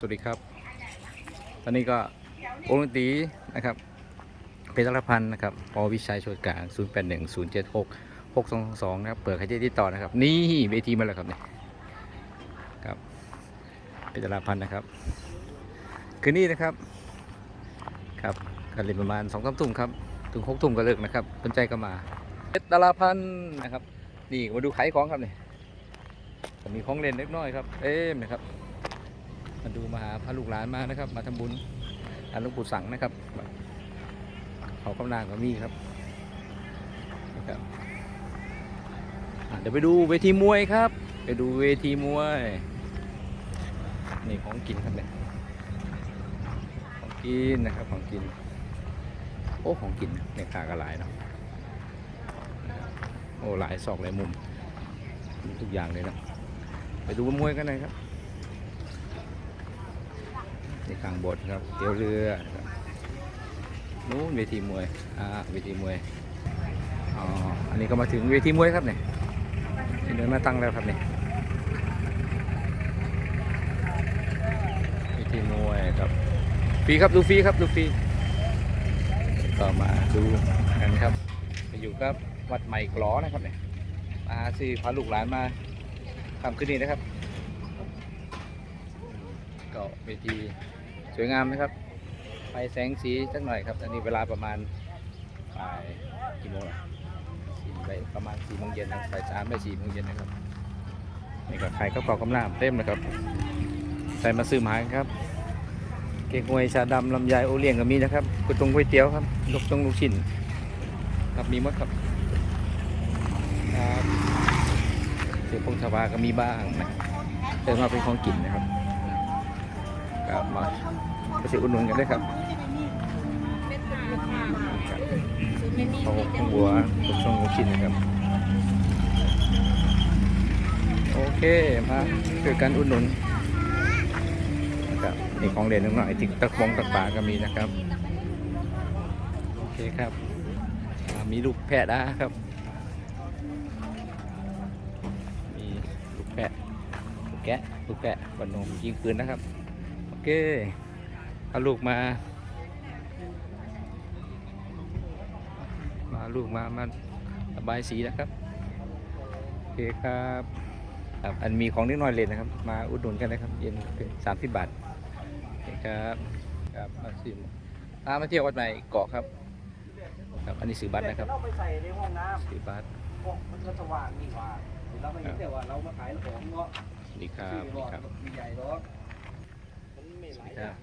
สวัสดีครับ ตอนนี้ก็วงดนตรีนะครับเป็นรัพันธ์นะครับปวิชัยโชดกลาง0 8 1 0 7 6 6 2 2นะครับ เปิดใครจะติดต่อนะครับ นี่เวทีมาแล้วครับเนี่ยครับเป็นรัพันธ์นะครับ คืนนี้นะครับ ครับการเล่นประมาณ2องสามทุ่มครับ ถึงหกทุ่มก็เลิกนะครับสนใจก็มาเป็นดารพันธ์นะครับ นี่มาดูขายของครับเนี่ยมีของเล่นเล็กน้อยครับ เอ๊ะนะครับ มาดูมาหาพระลูกหลานมานะครับ มาทำบุญอันหลวงปู่สังนะครับ เขากำลังก็มีครับนะครับเดี๋ยวไปดูเวทีมวยครับ ไปดูเวทีมวย นี่ของกินครับเนี่ยของกินนะครับของกิน โอ้ของกินในขากระหลายเนาะโอ้หลายซอกหลายมุมมีทุกอย่างเลยนะไปดูมวยกันหน่อยครับ นี่กลางบทครับเตี๋ยวเรือนะครับนู้นเวทีมวยอ่าเวทีมวยอ๋ออันนี้ก็มาถึงเวทีมวยครับเนี่ยที่เดินมาตั้งแล้วครับเนี่ยเวทีมวยครับฟรีครับดูฟรีครับดูฟรีก็มาดูกันครับไปอยู่กับวัดใหม่กลอนะครับเนี่ยมาสิพาลูกหลานมาทำขึ้นนี่นะครับ ก็เวที วยงามนะครับ ไฟแสงสีสักหน่อยครับ อันนี้เวลาประมาณบ่ายกี่โมงอะสี่ไปประมาณสี่โมงเย็นนะบ่ายสามไปสี่โมงเย็นนะครับนี่ก็ขายกระเป๋ากำลังเต็มนะครับใส่มาซื้อหมากันครับ เก๊กฮวยชาดำลำไยโอเลี้ยงก็มีนะครับก๋วยตงก๋วยเตี๋ยวครับลูกตงลูกชิ้นครับมีหมดครับครับเสียพงชาวาก็มีบ้างนะเติมมาเป็นของกินนะครับ ครับมาไปสิอุดหนุนกันด้วยครับเขาข้างบัวตกช่องลูกชิ้นนะครับ โอเค มาช่วยกันอุดหนุนนะครับนี่ของเด่นหน่อยติ๊กตะบงตะปาก็มีนะครับ โอเคครับ มีลูกแพะนะครับ มีลูกแพะลูกแกะลูกแกะบนนมยิงปืนนะครับ เคเอาลูกมา มาลูกมามาระบายสีนะครับโอเคครับครับอันมีของนิดหน่อยเลยนะครับ มาอุดหนุนกันนะครับ เย็นเป็นสามสิบบาทโอเคครับครับมาสิพามาเที่ยววัดใหม่เกาะครับ ครับ อันนี้ซื้อบัตรนะครับเราไปใส่ในห้องน้ซื้อบัตรำห้องมันก็สว่างนี่หว่าเราไม่เห็นแต่ว่าเรามาขายของเนาะสวัสดีครับสวัสดีครับใหญ่เนาะ ครับ